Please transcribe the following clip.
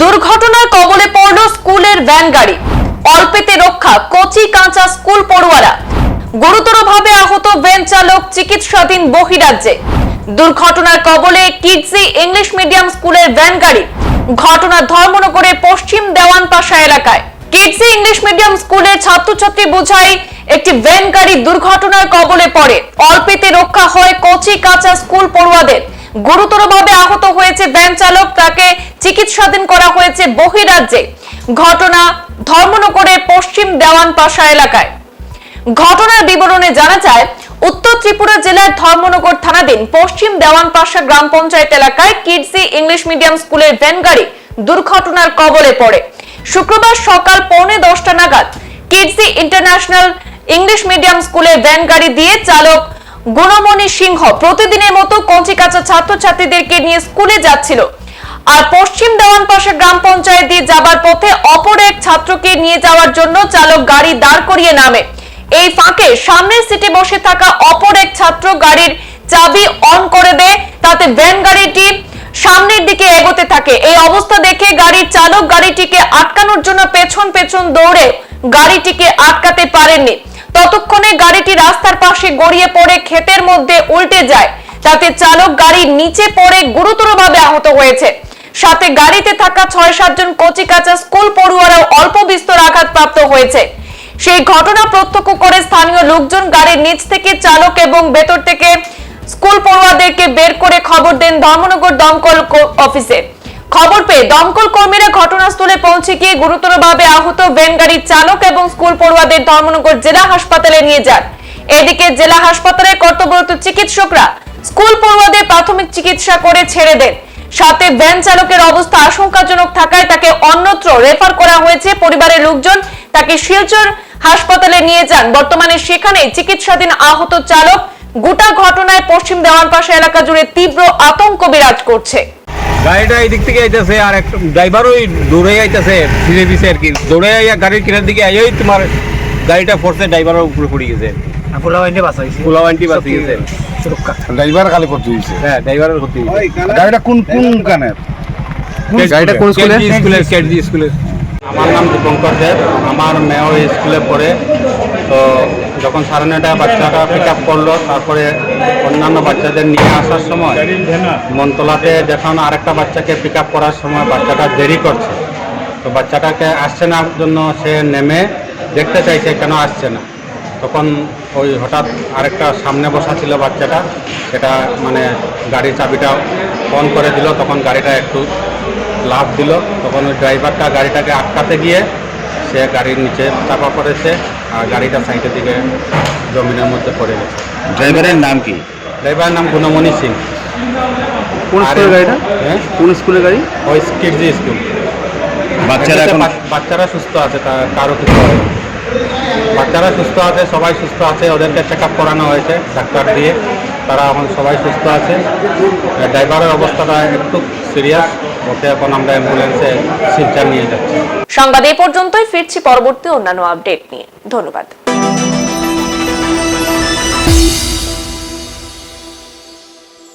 দুর্ঘটনার কবলে পড়ল স্কুলের ভ্যান গাড়ি। অল্পেতে রক্ষা, কচি কাঁচা স্কুল পড়ুয়ারা। গুরুতরভাবে আহত ভ্যান চালক চিকিৎসাধীন বহিরাজ্যে। দুর্ঘটনার কবলে কিডজি ইংলিশ মিডিয়াম স্কুলের ভ্যান গাড়ি। ঘটনা ধর্মনগরের পশ্চিম দেওয়ান পাশা এলাকায়। কিডজি ইংলিশ মিডিয়াম স্কুলের ছাত্রছাত্রী বোঝাই একটি ভ্যান গাড়ি দুর্ঘটনার কবলে পড়ে। অল্পেতে রক্ষা হয় কচি কাঁচা স্কুল পড়ুয়াদের। গুরুতরভাবে আহত হয়েছে ভ্যান চালক, তাকে চিকিৎসাধীন করা হয়েছে বহিরাজ্যে। ঘটনা ধর্মনগরের পশ্চিম দেওয়ান পাশা এলাকায়। ঘটনার বিবরণে জানা যায়, উত্তর ত্রিপুরা জেলার ধর্মনগর থানাধীন পশ্চিম দেওয়ানপাশা গ্রাম পঞ্চায়েত এলাকায় কিডসি ইংলিশ মিডিয়াম স্কুলের ভ্যান গাড়ি দুর্ঘটনার কবলে পড়ে। শুক্রবার সকাল পৌনে দশটা নাগাদ কিডসি ইন্টারন্যাশনাল ইংলিশ মিডিয়াম স্কুলের ভ্যান গাড়ি দিয়ে চালক গুণমণি সিংহ প্রতিদিনের মতো কঞ্চিকাচা ছাত্রছাত্রীদেরকে নিয়ে স্কুলে যাচ্ছিল। আর পশ্চিম দেওয়ানপাশা গ্রাম পঞ্চায়েত দিয়ে যাবার পথে অপর এক ছাত্রকে নিয়ে যাওয়ার জন্য চালক গাড়ি দাঁড় করিয়ে নামে। এই ফাঁকে সামনের সিটে বসে থাকা অপর এক ছাত্র গাড়ির চাবি অন করে দেয়, তাতে ভ্যান গাড়িটি সামনের দিকে এগোতে থাকে। এই অবস্থা দেখে গাড়ির চালক গাড়িটিকে আটকানোর জন্য পেছন পেছন দৌড়ে গাড়িটিকে আটকাতে পারেননি। ততক্ষণে গাড়িটি রাস্তার পাশে গড়িয়ে পড়ে, ক্ষেতের মধ্যে উল্টে যায়। তাতে চালক গাড়ির নিচে পড়ে গুরুতরভাবে আহত হয়েছে। সাথে গাড়িতে থাকা ছয় সাতজন কচি কাঁচা স্কুল পড়ুয়ারাও অল্প বিস্তর আঘাতপ্রাপ্ত হয়েছে। সেই ঘটনা প্রত্যক্ষ করে স্থানীয় লোকজন গাড়ির নিচ থেকে চালক এবং ভেতর থেকে স্কুল পড়ুয়াদেরকে বের করে খবর দেন ধর্মনগর দমকল অফিসে। খবর পেয়ে দমকল কর্মীরা ঘটনাস্থলে পৌঁছে গিয়ে গুরুতরভাবে আহত ভ্যান গাড়ির চালক এবং স্কুল পড়ুয়াদের ধর্মনগর জেলা হাসপাতালে নিয়ে যান। এদিকে জেলা হাসপাতালে কর্তব্যরত চিকিৎসকরা স্কুল পড়ুয়াদের প্রাথমিক চিকিৎসা করে ছেড়ে দেন। সাথে ভ্যান চালকের অবস্থা আশঙ্কাজনক থাকায় তাকে অন্যত্র রেফার করা হয়েছে। পরিবারের লোকজন তাকে শিলচর হাসপাতালে নিয়ে যান। বর্তমানে সেখানে চিকিৎসাধীন আহত চালক গোটা ঘটনায় পশ্চিম দেওয়ানপাশা এলাকা জুড়ে তীব্র আতঙ্ক বিরাজ করছে। গাড়িটা এই দিক থেকে আইতেছে আর একটা ড্রাইভার ওই দৌড়ে আইতেছে ফিরে পিছে আর কি। দৌড়ে আইয়া গাড়ির কিনার দিকে আইয়াই তোমার গাড়িটা ফোর্সে ড্রাইভারের উপরে পড়ে গেছে। ফুলা বাইন্দে বাঁচাইছে পোলা আন্টি বাঁচি গেছে ড্রাইভার খালি করতে হয়েছে। হ্যাঁ ড্রাইভারের ক্ষতি হয়েছে। গাড়িটা কোন কোন কানের? গাড়িটা কোন স্কুলে স্কুলের? কেডজি স্কুলের আমার নাম দীপঙ্কর দেব। আমার মেয়ে স্কুলে পড়ে। তো যখন সাড়ে নটায় বাচ্চাটা পিক আপ করল, তারপরে অন্যান্য বাচ্চাদের নিয়ে আসার সময় মনতলাতে যখন আরেকটা বাচ্চাকে পিক আপ করার সময় বাচ্চাটা দেরি করছে। তো বাচ্চাটাকে আসছে না জন্য সে নেমে দেখতে চাইছে কেন আসছে না। তখন ওই হঠাৎ আরেকটা সামনে বসা ছিল বাচ্চাটা, সেটা মানে গাড়ির চাবিটা অন করে দিল, তখন গাড়িটা একটু লাভ দিল। তখন ওই ড্রাইভারটা গাড়িটাকে আটকাতে গিয়ে সে গাড়ির নিচে চাপা পড়েছে আর গাড়িটা সাইডের দিকে জমিনের মধ্যে পড়ে গেছে। ড্রাইভারের নাম কি? ড্রাইভারের নাম গুণমণি সিং। কোন স্কুলের গাড়িটা? হ্যাঁ? কোন স্কুলের গাড়ি? ওই কিডজি স্কুল। বাচ্চারা বাচ্চারা সুস্থ আছে কারও কিছু বাচ্চারা সুস্থ আছে সবাই সুস্থ আছে ওদেরকে চেক আপ করানো হয়েছে ডাক্তার দিয়ে। তারা এখন সবাই সুস্থ আছে। ড্রাইভারের অবস্থাটা একটু সিরিয়াস ওকে এখন আমরা অ্যাম্বুলেন্সে শিলচর নিয়ে যাচ্ছি। সংবাদ এই পর্যন্তই, ফিরছি পরবর্তী অন্যান্য আপডেট নিয়ে। ধন্যবাদ।